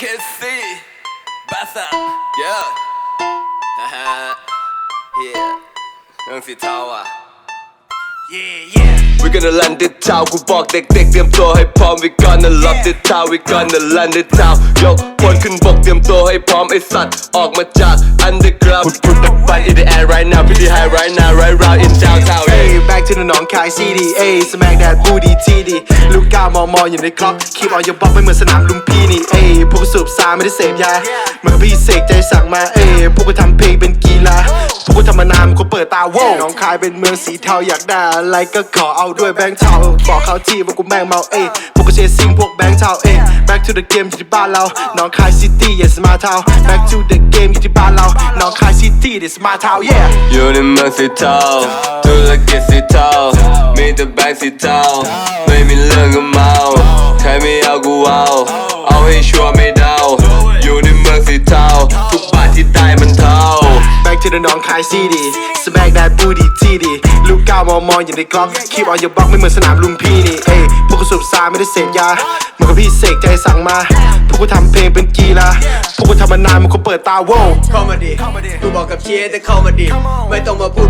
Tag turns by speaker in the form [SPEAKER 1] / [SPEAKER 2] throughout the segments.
[SPEAKER 1] can see Bassa yeah ฮ่าฮ่า yeah เรื่องสีเทาอะ
[SPEAKER 2] Yeah, yeah.
[SPEAKER 1] We gonna land it town กูบอกเด็กๆเตรียมตัวให้พร้อม We gonna love it town We gonna land it town ยกพลขึ้นบกเตรียมตัวให้พร้อมไอสัตว์ออกมาจาก underground Put put the fun in the air right now Pretty high right now Right round in downtown
[SPEAKER 2] Hey,
[SPEAKER 1] hey
[SPEAKER 2] back to the หนองคาย CD A smack that booty TD ลูกก้ามอมออยู่ในคล็อก keep on your block ไม่เหมือนสนามลุมพีนี่เอ้พวกกูสูบซาไม่ได้เสพยาเมื่อพี่เสกใจสั่งมาเอ้พวกกูทำเพลงเป็นกีฬาพวกกูทำมานานมันก็เปิดตาโว้หนองคายเป็นเมืองสีเทาอยากได้อะไรก็ขอเอาด้วยแบงค์เทาบอกเขาที่ว่ากูแม่งเมาเอ้พวกกูเชสซิงพวกแบงค์เทาเอ้ back to the game อยู่ที่บ้านเราหนองคาย city yes my town back to the game อยู่ที่บ้านเราหนองคาย city this my town yeah
[SPEAKER 1] อยู่ในเมืองสีเทา ต่แบงค์สีเทาไม่มีเรื่องก็เมาใครไม่เอากูเอาเอาให้ชัวร์ไม่เดาอยู่ในเมืองสีเทาทุกบาทที่ได้มันเท่า
[SPEAKER 2] Back to the หนองคาย city smack that booty TD ลูกก้าวมอมออยู่ในกล็อก keep on your block ไม่เหมือนสนามลุมพีนี่เอ้ยพวกกูสูบซาไม่ได้เสพยาเหมือนกับพี่เสกใจสั่งมาพวกกูทำเพลงเป็นกีฬาพวกกูทำมานานมันก็เปิดตาโว้
[SPEAKER 3] เข้ามาดิกูบอกกับเชียร์จะเข้ามาดิไม่ต้องมาพูด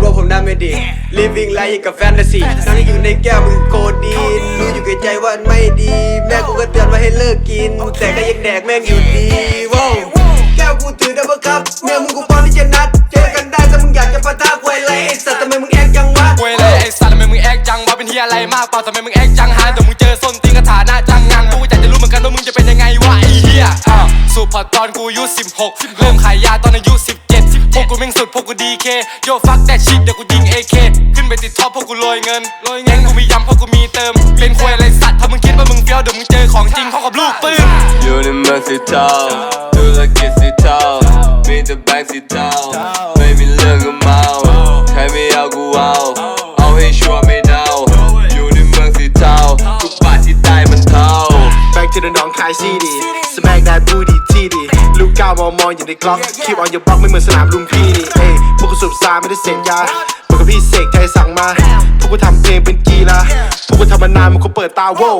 [SPEAKER 3] ว่าผมน่าไม่ ดี living life กับแฟนตาซีนั่งอยู่ในแก้วมึงโกรธดีรู้อยู่แก่ใจว่าไม่ดี แม่กูก็เตือนว่าให้เลิกกิน แต่ก็ยังแดกแม่งอยู่ดีว้าวแก้วกูถือดับเบิลคัพเมียมึงกูพร้อมที่จะนัด เจอกันได้ถ้ามึงอยากจะปะทะควยเลยไอ้สัตว์ทำไมมึงแอกจังวะ
[SPEAKER 4] เวยเลยไอ้สัตว์ทำไมมึงแอกจังวะเป็นเฮียอะไรมากเปล่าทำไมมึงแอกจังฮะแต่มึงเจอส้นตีนกระถาหน้าจังงังกูอยากจะรู้เหมือนกันว่ามึงจะเป็นยังไง พอตอนกูอายุ16 เริ่มขายยาตอนอายุ 17 พวกกูแม่งสุดพวกกูดีเคโยฟักแต่ชิดเดี๋ยวกูยิง AK ขึ้นไปติดท็อปพวกกูโรยเงินโรยเงินกูมีย้ำพวกกูมีเติม เป็นควยอะไรสัตว์ถ้ามึงคิดว่ามึงเฟี้ยวเดี๋ยวมึงเจอของจริงเขากับลูกปืน
[SPEAKER 1] อยู่ในเมืองสีเทาธุรกิจสีเทามีแต่แบงค์สีเทาไม่มีเรื่องก็เมาใครไม่เอากูเอา Back to the หนองคายดีสมัครได้บูดีที่
[SPEAKER 2] ดีลูกก้าวมอมองอยู่ในกล็อก keep on your block ไม่เหมือนสนามลุมพีนี่เอ้ยพวกกูสูบซาไม่ได้เสพยาพวกกับพี่เสกใจสั่งมา พวกกูทำเพลงเป็นกีฬาพวกกูทำมานานมันก็เปิดตาโว้